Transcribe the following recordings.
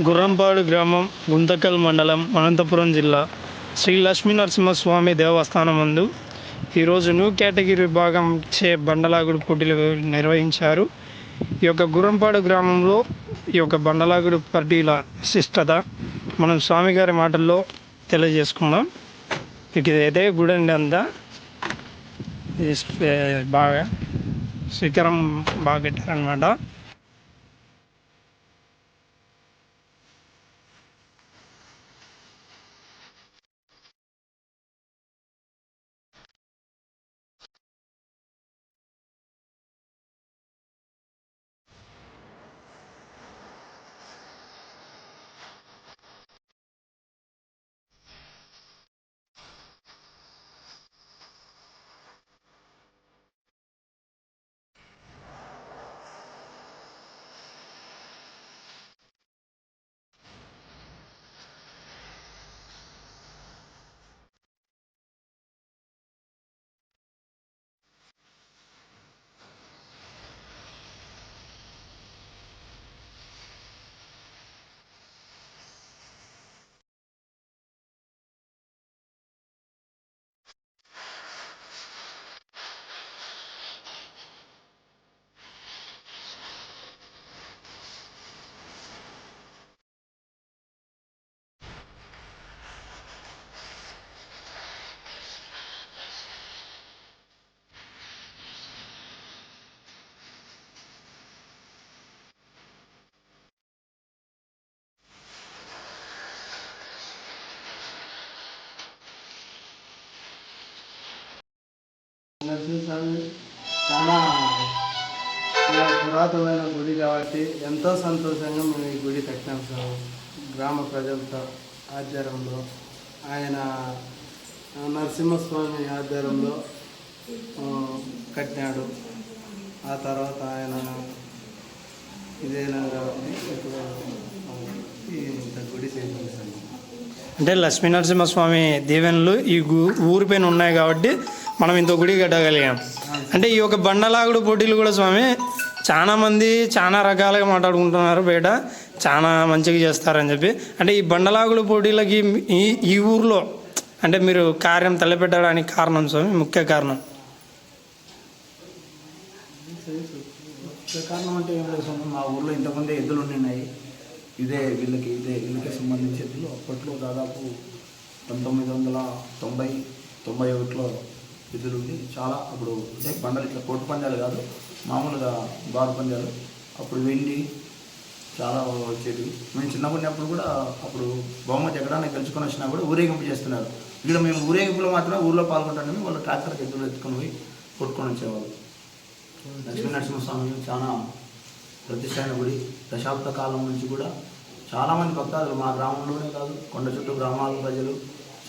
గుర్రంపాడు గ్రామం గుంతకల్ మండలం అనంతపురం జిల్లా శ్రీ లక్ష్మీ నరసింహస్వామి దేవస్థానం నందు ఈరోజు న్యూ కేటగిరీ విభాగం చే బండలాగుడు పోటీలు నిర్వహించారు. ఈ యొక్క గుర్రంపాడు గ్రామంలో ఈ యొక్క బండలాగుడు పోటీల శిష్టత మనం స్వామిగారి మాటల్లో తెలియజేసుకుందాం. ఇక ఇదే గుడండి అంతా. బాగా శిఖరం బాగా పెట్టారనమాట నరసింహస్వామి చాలా చాలా పురాతనమైన గుడి కాబట్టి ఎంతో సంతోషంగా మేము ఈ గుడి కట్టినాం సార్. గ్రామ ప్రజలతో ఆధ్వర్యంలో. ఆయన నరసింహస్వామి ఆధ్వర్యంలో కట్టినాడు ఆ తర్వాత ఆయన ఇదైనా కాబట్టి ఇప్పుడు ఇంత గుడి చేయించాను అంటే లక్ష్మీ నరసింహస్వామి దీవెనలు ఈ గు- ఊరి పైన ఉన్నాయి కాబట్టి మనం ఇంత గుడి కట్టగలిగాం. అంటే ఈ యొక్క బండలాగుడు పోటీలు కూడా స్వామి చాలా మంది చాలా రకాలుగా మాట్లాడుకుంటున్నారు బయట చాలా మంచిగా చేస్తారని చెప్పి. అంటే ఈ బండలాగుల పోటీలకి ఈ ఈ ఊర్లో అంటే మీరు కార్యం తలపెట్టడానికి కారణం స్వామి ముఖ్య కారణం? కారణం అంటే ఏం లేదు స్వామి. మా ఊర్లో ఇంతకుముందే ఎద్దులు ఉండినాయి. ఇదే వీళ్ళకి ఇదే వీళ్ళకి సంబంధించి ఎద్దులు. అప్పట్లో దాదాపు పంతొమ్మిది వందల తొంభై తొంభై ఒకటిలో ఎద్దులు ఉండి చాలా అప్పుడు అంటే బండలు ఇట్లా కోటు పందాలు కాదు మామూలుగా బారు పందాలు. అప్పుడు వెండి చాలా వచ్చేది మేము చిన్నగా కూడా అప్పుడు బహుమతి ఎక్కడానికి గెలుచుకొని వచ్చినా కూడా ఊరేగింపు చేస్తున్నారు. ఇక్కడ మేము ఊరేగింపులో మాత్రమే ఊళ్ళో పాల్గొంటాము వాళ్ళు ట్రాక్టర్ ఎద్దులు ఎత్తుకొని పోయి కొట్టుకొని వచ్చేవాళ్ళు. లక్ష్మీ నరసింహస్వామి చాలా ప్రతిష్టైన గుడి. దశాబ్ద కాలం నుంచి కూడా చాలామంది భక్తాదులు మా గ్రామంలోనే కాదు కొండ చుట్టూ గ్రామాల ప్రజలు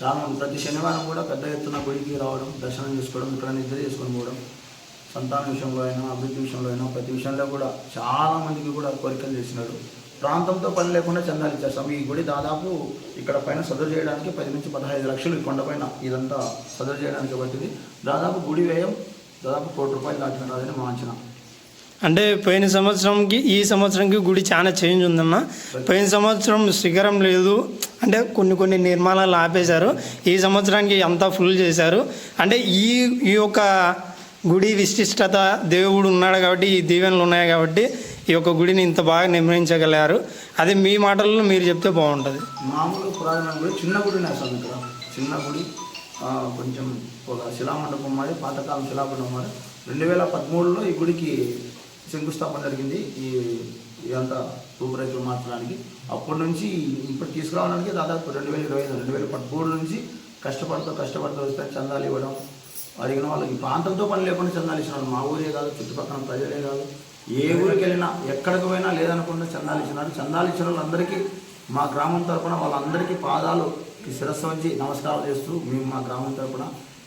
చాలా ప్రతి శనివారం కూడా పెద్ద ఎత్తున గుడికి రావడం దర్శనం చేసుకోవడం ఇక్కడ నిద్ర చేసుకొని పోవడం సంతాన విషయంలో అయినా అభివృద్ధి విషయంలో అయినా ప్రతి విషయంలో కూడా చాలా మందికి కూడా కోరికలు చేసినాడు. ప్రాంతంతో పని లేకుండా చందాలు ఇచ్చేస్తాం ఈ గుడి దాదాపు ఇక్కడ పైన సదురు చేయడానికి పది నుంచి పదహైదు లక్షలు ఈ కొండపైన ఇదంతా సదురు చేయడానికి పట్టింది. దాదాపు గుడి వ్యయం దాదాపు కోటి రూపాయలు దాటినది మా అంచనా అంటే పోయిన సంవత్సరంకి ఈ సంవత్సరంకి గుడి చాలా చేంజ్ ఉందన్న పోయిన సంవత్సరం శిఖరం లేదు. అంటే కొన్ని కొన్ని నిర్మాణాలు ఆపేశారు. ఈ సంవత్సరానికి అంతా ఫుల్ చేశారు. అంటే ఈ ఈ యొక్క గుడి విశిష్టత దేవుడు ఉన్నాడు కాబట్టి ఈ దీవెనలు ఉన్నాయి కాబట్టి ఈ యొక్క గుడిని ఇంత బాగా నిర్మించగలిగారు. అది మీ మాటల్లో మీరు చెప్తే బాగుంటుంది. మామూలు పురాతన గుడి చిన్న గుడి ఇక్కడ. చిన్న గుడి కొంచెం ఒక శిలామండపం మాది పాతకాలం శిలామండపం మాది. రెండు వేల పదమూడులో ఈ గుడికి శంకుస్థాపన జరిగింది. ఈ ఇదంతా రూపురేఖలు మార్చడానికి. అప్పటి నుంచి ఇప్పుడు తీసుకురావడానికి దాదాపు రెండు వేల ఇరవై ఐదు రెండు వేల పదమూడు నుంచి కష్టపడుతూ కష్టపడుతూ వస్తే చందాలు ఇవ్వడం అడిగిన వాళ్ళకి ప్రాంతంతో పని లేకుండా చందాలు ఇచ్చినారు. మా ఊరే కాదు చుట్టుపక్కల ప్రజలే కాదు. ఏ ఊరికి వెళ్ళినా ఎక్కడికి పోయినా లేదనుకుంటే చందాలు ఇచ్చినారు. చందాలు ఇచ్చిన వాళ్ళందరికీ మా గ్రామం తరపున వాళ్ళందరికీ పాదాలు శిరస్సు వంచి నమస్కారాలు చేస్తూ మేము మా గ్రామం తరపున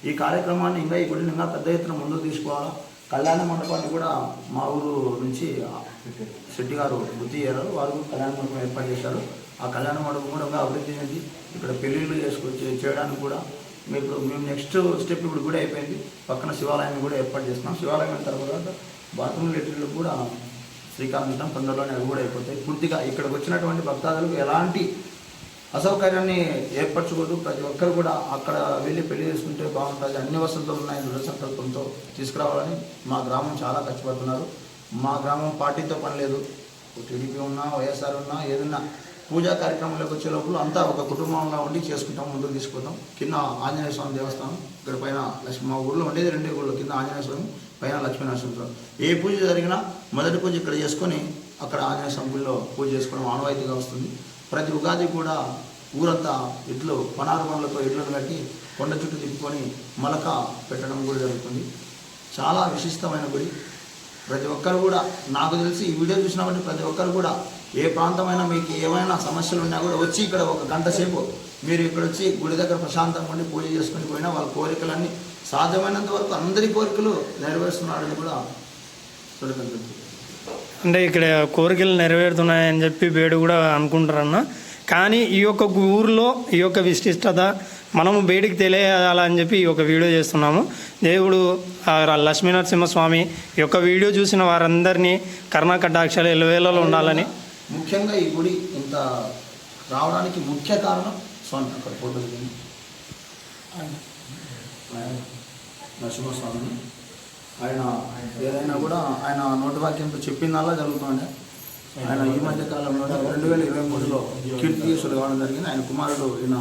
ఈ కార్యక్రమాన్ని ఇంకా ఇప్పుడు ఇంకా పెద్ద ఎత్తున ముందుకు తీసుకోవాలా కళ్యాణ మండపాన్ని కూడా మా ఊరు నుంచి శెట్టి గారు గుర్తు చేయరు వారు కళ్యాణ మండపం ఏర్పాటు చేశారు. ఆ కళ్యాణ మండపం కూడా ఇంకా అభివృద్ధి చెంది ఇక్కడ పెళ్ళిళ్ళు చేసుకొచ్చి చేయడానికి కూడా మీకు మేము నెక్స్ట్ స్టెప్ ఇప్పుడు కూడా అయిపోయింది. పక్కన శివాలయం కూడా ఏర్పాటు చేస్తున్నాం. శివాలయం తర్వాత బాత్రూమ్ లెటర్లు కూడా శ్రీకాకుళం తొందరలోనే అవి కూడా అయిపోతాయి. పూర్తిగా ఇక్కడికి వచ్చినటువంటి భక్తాదులకు ఎలాంటి అసౌకర్యాన్ని ఏర్పరచకూడదు ప్రతి ఒక్కరు కూడా అక్కడ వెళ్ళి పెళ్ళి చేసుకుంటే బాగుంటుంది. అన్ని వసతులు ఉన్నాయి దృఢ సంకల్పంతో తీసుకురావాలని మా గ్రామం చాలా కష్టపడుతున్నారు. మా గ్రామం పార్టీతో పని లేదు. టీడీపీ ఉన్నా వైఎస్ఆర్ ఉన్నా ఏదన్నా పూజా కార్యక్రమంలోకి వచ్చే లోపల అంతా ఒక కుటుంబంలో ఉండి చేసుకుంటాం ముందుకు తీసుకుంటాం కింద ఆంజనేయ స్వామి దేవస్థానం ఇక్కడ పైన లక్ష్మి మా ఊళ్ళో ఉండేది రెండే ఊళ్ళో కింద ఆంజనేయ స్వామి పైన లక్ష్మీనరసింహ స్వామి ఏ పూజ జరిగినా మొదటి పూజ ఇక్కడ చేసుకొని అక్కడ ఆంజనేయ స్వామి గుడిలో పూజ చేసుకోవడం ఆనవాయితీగా వస్తుంది. ప్రతి ఉగాది కూడా ఊరంతా ఇడ్లు పనారు పనులతో ఇడ్లను కట్టి కొండ చుట్టూ తిప్పుకొని మలక పెట్టడం కూడా జరుగుతుంది. చాలా విశిష్టమైన గుడి. ప్రతి ఒక్కరు కూడా నాకు తెలిసి ఈ వీడియో చూసినప్పుడు ప్రతి ఒక్కరు కూడా ఏ ప్రాంతమైనా మీకు ఏమైనా సమస్యలు ఉన్నా కూడా వచ్చి ఇక్కడ ఒక గంట సేపు మీరు ఇక్కడ వచ్చి గుడి దగ్గర ప్రశాంతంగా ఉండి పూజ చేసుకుని పోయినా వాళ్ళ కోరికలన్నీ సాధ్యమైనంత వరకు అందరి కోరికలు నెరవేరుస్తున్నాడని కూడా చూడగలుగుతుంది అంటే ఇక్కడ కోరికలు నెరవేరుతున్నాయని చెప్పి వేడు కూడా అనుకుంటారన్న. కానీ ఈ యొక్క ఊరిలో ఈ యొక్క విశిష్టత మనము బయటికి తెలియాలని చెప్పి ఈ యొక్క వీడియో చేస్తున్నాము. దేవుడు లక్ష్మీనరసింహస్వామి ఈ యొక్క వీడియో చూసిన వారందరినీ కర్ణ కటాక్షాలు ఉండాలని. ముఖ్యంగా ఈ గుడి ఇంత రావడానికి ముఖ్య కారణం స్వామి అక్కడ ఫోటో నరసింహస్వామిని. ఆయన ఏదైనా కూడా ఆయన నోటి వాక్యంతో చెప్పిందల్లా జరుగుతుండే. ఆయన ఈ మధ్య కాలంలో రెండు వేల ఇరవై మూడులో కీర్తిశులు కావడం జరిగింది. ఆయన కుమారుడు ఈయన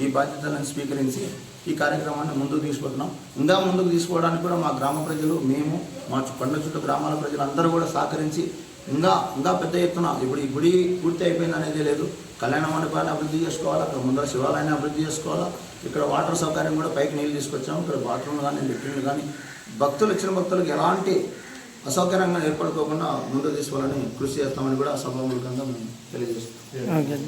ఈ బాధ్యతలను స్వీకరించి ఈ కార్యక్రమాన్ని ముందుకు తీసుకుంటున్నాం ఇంకా ముందుకు తీసుకోవడానికి కూడా మా గ్రామ ప్రజలు మేము మా చు- చుట్టూ గ్రామాల ప్రజలు అందరూ కూడా సహకరించి ఇంకా ఇంకా పెద్ద ఎత్తున ఇప్పుడు ఈ గుడి పూర్తి అయిపోయింది అనేది లేదు. కళ్యాణ మండపాన్ని అభివృద్ధి చేసుకోవాలా? అక్కడ ముందర శివాలయాన్ని అభివృద్ధి చేసుకోవాలా? ఇక్కడ వాటర్ సౌకర్యం కూడా పైకి నీళ్ళు తీసుకొచ్చాము. ఇక్కడ బాత్రూమ్లు కానీ లెట్రిన్లు కానీ భక్తులు వచ్చిన భక్తులకు ఎలాంటి అసౌకర్యంగా ఏర్పడుకోకుండా ముందు తీసుకోవాలని కృషి చేస్తామని కూడా సభాముఖంగా మేము తెలియజేస్తాం